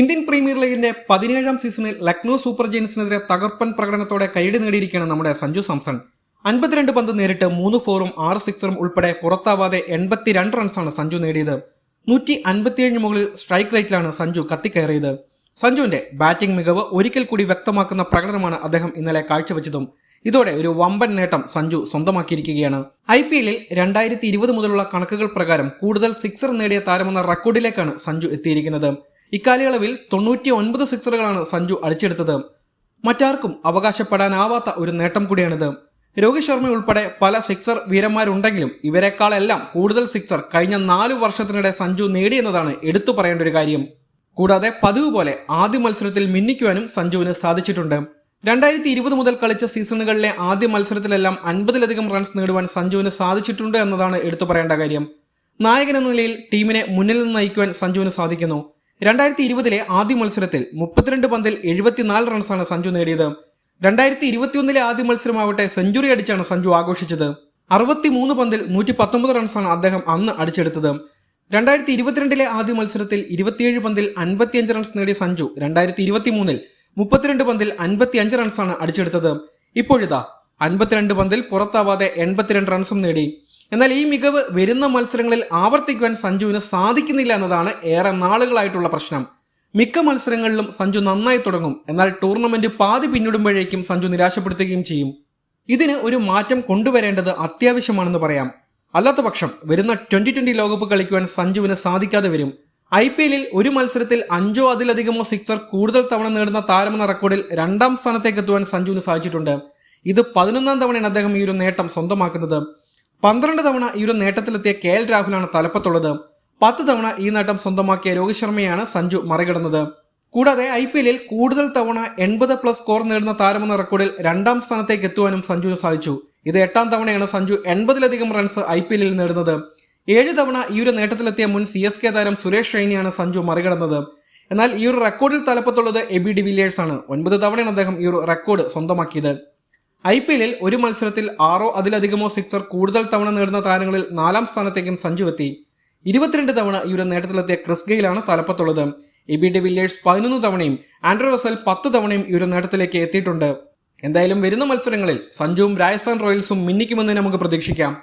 Indian premier ലീഗിന്റെ പതിനേഴാം സീസണിൽ ലക്നോ സൂപ്പർ ജയൻസിനെതിരെ തകർപ്പൻ പ്രകടനത്തോടെ കൈയടി നേടിയിരിക്കുകയാണ് നമ്മുടെ സഞ്ജു സാംസൺ. അൻപത്തിരണ്ട് പന്ത് നേരിട്ട് മൂന്ന് ഫോറും ആറ് സിക്സറും ഉൾപ്പെടെ പുറത്താവാതെ എൺപത്തിരണ്ട് റൺസാണ് സഞ്ജു നേടിയത്. നൂറ്റി അൻപത്തിയേഴിന് മുകളിൽ സ്ട്രൈക്ക് റേറ്റിലാണ് സഞ്ജു കത്തിക്കയറിയത്. സഞ്ജുവിന്റെ ബാറ്റിംഗ് മികവ് ഒരിക്കൽ കൂടി വ്യക്തമാക്കുന്ന പ്രകടനമാണ് അദ്ദേഹം ഇന്നലെ കാഴ്ചവെച്ചതും. ഇതോടെ ഒരു വമ്പൻ നേട്ടം സഞ്ജു സ്വന്തമാക്കിയിരിക്കുകയാണ്. ഐ പി എല്ലിൽ രണ്ടായിരത്തി ഇരുപത് മുതലുള്ള കണക്കുകൾ പ്രകാരം കൂടുതൽ സിക്സർ നേടിയ താരമെന്ന റെക്കോർഡിലേക്കാണ് സഞ്ജു എത്തിയിരിക്കുന്നത്. ഇക്കാലയളവിൽ തൊണ്ണൂറ്റി ഒൻപത് സിക്സറുകളാണ് സഞ്ജു അടിച്ചെടുത്തത്. മറ്റാർക്കും അവകാശപ്പെടാനാവാത്ത ഒരു നേട്ടം കൂടിയാണിത്. രോഹിത് ശർമ്മ ഉൾപ്പെടെ പല സിക്സർ വീരന്മാരുണ്ടെങ്കിലും ഇവരെക്കാളെല്ലാം കൂടുതൽ സിക്സർ കഴിഞ്ഞ നാലു വർഷത്തിനിടെ സഞ്ജു നേടിയെന്നതാണ് എടുത്തു പറയേണ്ട ഒരു കാര്യം. കൂടാതെ പതിവ് പോലെ ആദ്യ മത്സരത്തിൽ മിന്നിക്കുവാനും സഞ്ജുവിന് സാധിച്ചിട്ടുണ്ട്. രണ്ടായിരത്തി ഇരുപത് മുതൽ കളിച്ച സീസണുകളിലെ ആദ്യ മത്സരത്തിലെല്ലാം അൻപതിലധികം റൺസ് നേടുവാൻ സഞ്ജുവിന് സാധിച്ചിട്ടുണ്ട് എന്നതാണ് എടുത്തു പറയേണ്ട കാര്യം. നായകൻ എന്ന നിലയിൽ ടീമിനെ മുന്നിൽ നിന്ന് നയിക്കുവാൻ സഞ്ജുവിന് സാധിക്കുന്നു. രണ്ടായിരത്തി ഇരുപതിലെ ആദ്യ മത്സരത്തിൽ മുപ്പത്തിരണ്ട് പന്തിൽ എഴുപത്തിനാല് റൺസാണ് സഞ്ജു നേടിയത്. രണ്ടായിരത്തി ഇരുപത്തിയൊന്നിലെ ആദ്യ മത്സരമാവട്ടെ സെഞ്ചുറി അടിച്ചാണ് സഞ്ജു ആഘോഷിച്ചത്. അറുപത്തിമൂന്ന് പന്തിൽ നൂറ്റി പത്തൊമ്പത് റൺസാണ് അദ്ദേഹം അന്ന് അടിച്ചെടുത്തത്. രണ്ടായിരത്തി ഇരുപത്തിരണ്ടിലെ ആദ്യ മത്സരത്തിൽ ഇരുപത്തിയേഴ് പന്തിൽ അൻപത്തിയഞ്ച് റൺസ് നേടിയ സഞ്ജു രണ്ടായിരത്തി ഇരുപത്തി മൂന്നിൽ മുപ്പത്തിരണ്ട് പന്തിൽ അൻപത്തിയഞ്ച് റൺസാണ് അടിച്ചെടുത്തത്. ഇപ്പോഴിതാ അൻപത്തിരണ്ട് പന്തിൽ പുറത്താവാതെ എൺപത്തിരണ്ട് റൺസും നേടി. എന്നാൽ ഈ മികവ് വരുന്ന മത്സരങ്ങളിൽ ആവർത്തിക്കുവാൻ സഞ്ജുവിന് സാധിക്കുന്നില്ല എന്നതാണ് ഏറെ നാളുകളായിട്ടുള്ള പ്രശ്നം. മിക്ക മത്സരങ്ങളിലും സഞ്ജു നന്നായി തുടങ്ങും. എന്നാൽ ടൂർണമെന്റ് പാതി പിന്നിടുമ്പോഴേക്കും സഞ്ജു നിരാശപ്പെടുത്തുകയും ചെയ്യും. ഇതിന് ഒരു മാറ്റം കൊണ്ടുവരേണ്ടത് അത്യാവശ്യമാണെന്ന് പറയാം. അല്ലാത്തപക്ഷം വരുന്ന ട്വന്റി ട്വന്റി ലോകകപ്പ് കളിക്കുവാൻ സഞ്ജുവിന് സാധിക്കാതെ വരും. ഐ പി എല്ലിൽ ഒരു മത്സരത്തിൽ അഞ്ചോ അതിലധികമോ സിക്സർ കൂടുതൽ തവണ നേടുന്ന താരമെന്ന റെക്കോർഡിൽ രണ്ടാം സ്ഥാനത്തേക്ക് എത്തുവാൻ സഞ്ജുവിന് സാധിച്ചിട്ടുണ്ട്. ഇത് പതിനൊന്നാം തവണയാണ് അദ്ദേഹം ഈ ഒരു നേട്ടം സ്വന്തമാക്കുന്നത്. പന്ത്രണ്ട് തവണ ഈ ഒരു നേട്ടത്തിലെത്തിയ കെ എൽ രാഹുലാണ് തലപ്പത്തുള്ളത്. പത്ത് തവണ ഈ നേട്ടം സ്വന്തമാക്കിയ രോഹിത് ശർമ്മയാണ് സഞ്ജു മറികടന്നത്. കൂടാതെ ഐ പി എല്ലിൽ കൂടുതൽ തവണ എൺപത് പ്ലസ് സ്കോർ നേടുന്ന താരമെന്ന റെക്കോർഡിൽ രണ്ടാം സ്ഥാനത്തേക്ക് എത്തുവാനും സഞ്ജുവിന് സാധിച്ചു. ഇത് എട്ടാം തവണയാണ് സഞ്ജു എൺപതിലധികം റൺസ് ഐ പി എല്ലിൽ നേടുന്നത്. ഏഴ് തവണ ഈ ഒരു നേട്ടത്തിലെത്തിയ മുൻ സി എസ് കെ താരം സുരേഷ് റെയ്നിയാണ് സഞ്ജു മറികടന്നത്. എന്നാൽ ഈ ഒരു റെക്കോർഡിൽ തലപ്പത്തുള്ളത് എബി ഡി വില്ലിയേഴ്സ് ആണ് ഒൻപത് തവണയാണ് അദ്ദേഹം ഈ ഒരു റെക്കോർഡ് സ്വന്തമാക്കിയത്. ഐ പി എല്ലിൽ ഒരു മത്സരത്തിൽ ആറോ അതിലധികമോ സിക്സർ കൂടുതൽ തവണ നേടുന്ന താരങ്ങളിൽ നാലാം സ്ഥാനത്തേക്കും സഞ്ജു എത്തി. ഇരുപത്തിരണ്ട് തവണ ഇവരുടെ നേട്ടത്തിലെത്തിയ ക്രിസ് ഗെയിലാണ് തലപ്പത്തുള്ളത്. എബി ഡിവില്ലേഴ്സ് പതിനൊന്ന് തവണയും ആൻഡ്രോ റസൽ പത്ത് തവണയും ഇവരുടെ നേട്ടത്തിലേക്ക് എത്തിയിട്ടുണ്ട്. എന്തായാലും വരുന്ന മത്സരങ്ങളിൽ സഞ്ജുവും രാജസ്ഥാൻ റോയൽസും മിന്നിക്കുമെന്ന് നമുക്ക് പ്രതീക്ഷിക്കാം.